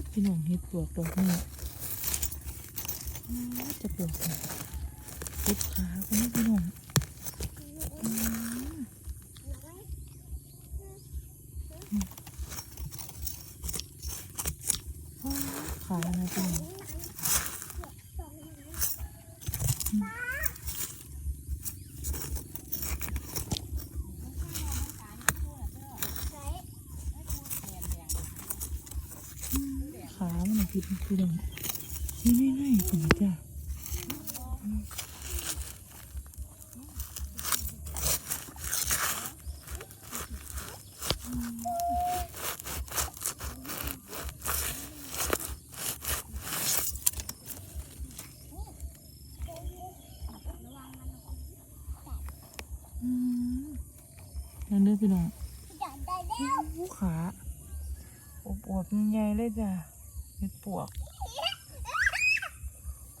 ดพี่น้องเห็ดปลวกดอกนี้จะปลวกเนี่ยพุดขาคนนี้พี่น้องอืมว้าดขานะพี่น้อง ขามันนะพี่พี่น้องนี่ไม่ไม่ถึงจ้ะอืมนั่นเด้อพี่น้องอยากได้แล้วขาอบอวบๆใหญ่ๆเลยจ้ะ เห็ดปวกเ